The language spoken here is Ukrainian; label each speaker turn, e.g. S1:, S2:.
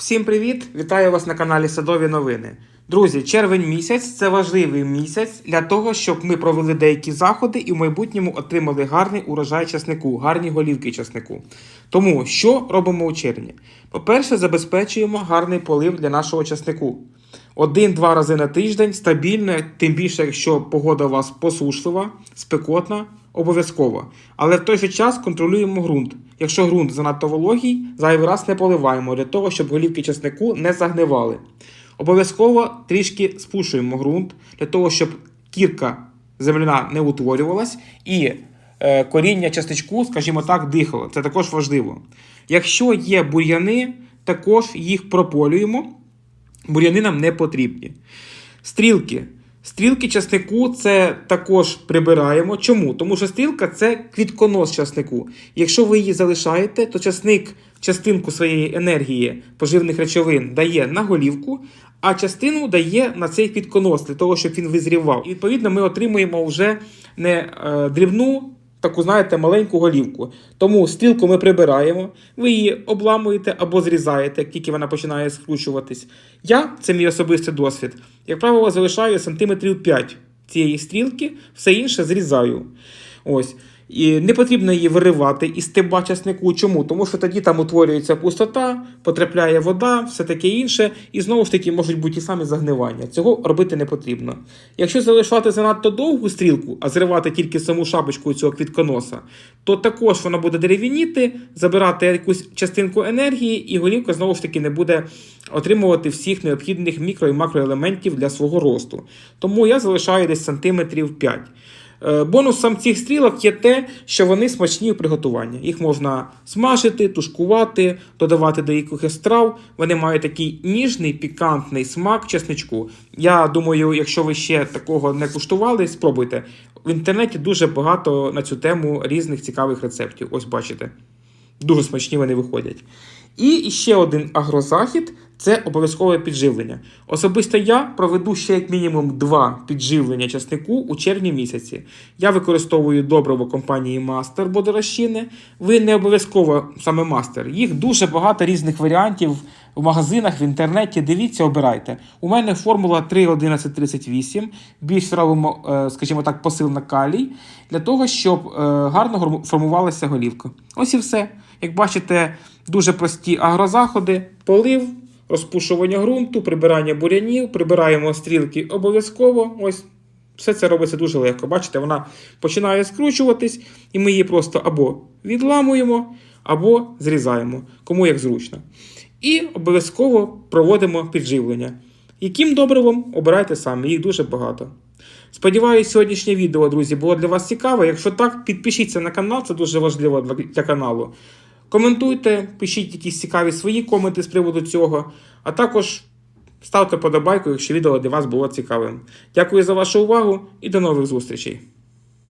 S1: Всім привіт! Вітаю вас на каналі Садові Новини. Друзі, червень місяць це важливий місяць для того, щоб ми провели деякі заходи і в майбутньому отримали гарний урожай часнику, гарні голівки часнику. Тому що робимо у червні? По-перше, забезпечуємо гарний полив для нашого часнику. Один-два рази на тиждень стабільно, тим більше, якщо погода у вас посушлива, спекотна, обов'язково. Але в той же час контролюємо ґрунт. Якщо ґрунт занадто вологий, зайвий раз не поливаємо для того, щоб голівки часнику не загнивали. Обов'язково трішки спушуємо ґрунт для того, щоб кірка земляна не утворювалась і е, коріння частичку, скажімо так, дихало. Це також важливо. Якщо є бур'яни, також їх прополюємо. Бур'яни нам не потрібні. Стрілки. Стрілки часнику це також прибираємо. Чому? Тому що стрілка це квітконос часнику. Якщо ви її залишаєте, то часник частинку своєї енергії поживних речовин дає на голівку, а частину дає на цей квітконос для того, щоб він визрівав. І відповідно ми отримуємо вже не е, дрібну. Таку, знаєте, маленьку голівку. Тому стрілку ми прибираємо, ви її обламуєте або зрізаєте, як тільки вона починає скручуватись. Я, це мій особистий досвід, як правило, залишаю сантиметрів 5 цієї стрілки, все інше зрізаю. Ось. І не потрібно її виривати із стеба часнику. Чому? Тому що тоді там утворюється пустота, потрапляє вода, все таке інше, і знову ж таки можуть бути ті самі загнивання. Цього робити не потрібно. Якщо залишати занадто довгу стрілку, а зривати тільки саму шапочку цього квітконоса, то також вона буде дерев'яніти, забирати якусь частинку енергії, і голівка знову ж таки не буде отримувати всіх необхідних мікро і макроелементів для свого росту. Тому я залишаю десь сантиметрів 5. Е, Бонусом цих стрілок є те, що вони смачні у приготуванні. Їх можна смажити, тушкувати, додавати до якихось страв. Вони мають такий ніжний, пікантний смак чесничку. Я думаю, якщо ви ще такого не куштували, спробуйте. В інтернеті дуже багато на цю тему різних цікавих рецептів. Ось бачите. Дуже смачні вони виходять. І ще один агрозахід це обов'язкове підживлення. Особисто я проведу ще як мінімум два підживлення часнику у червні місяці. Я використовую добриво компанії Master Бодорощини. Ви не обов'язково саме Master. Їх дуже багато різних варіантів в магазинах, в інтернеті. Дивіться, обирайте. У мене формула 3.1138, більш робимо, е, скажімо так, посил на калій, для того, щоб е, гарно формувалася голівка. Ось і все. Як бачите, дуже прості агрозаходи, полив, розпушування ґрунту, прибирання бурянів, прибираємо стрілки обов'язково. Ось все це робиться дуже легко. Бачите, вона починає скручуватись, і ми її просто або відламуємо, або зрізаємо, кому як зручно. І обов'язково проводимо підживлення. Яким добривом обирайте самі, їх дуже багато. Сподіваюсь, сьогоднішнє відео, друзі, було для вас цікаве. Якщо так, підпишіться на канал, це дуже важливо для, каналу. Коментуйте, пишіть якісь цікаві свої коменти з приводу цього, а також ставте подобайку, якщо відео для вас було цікавим. Дякую за вашу увагу і до нових зустрічей!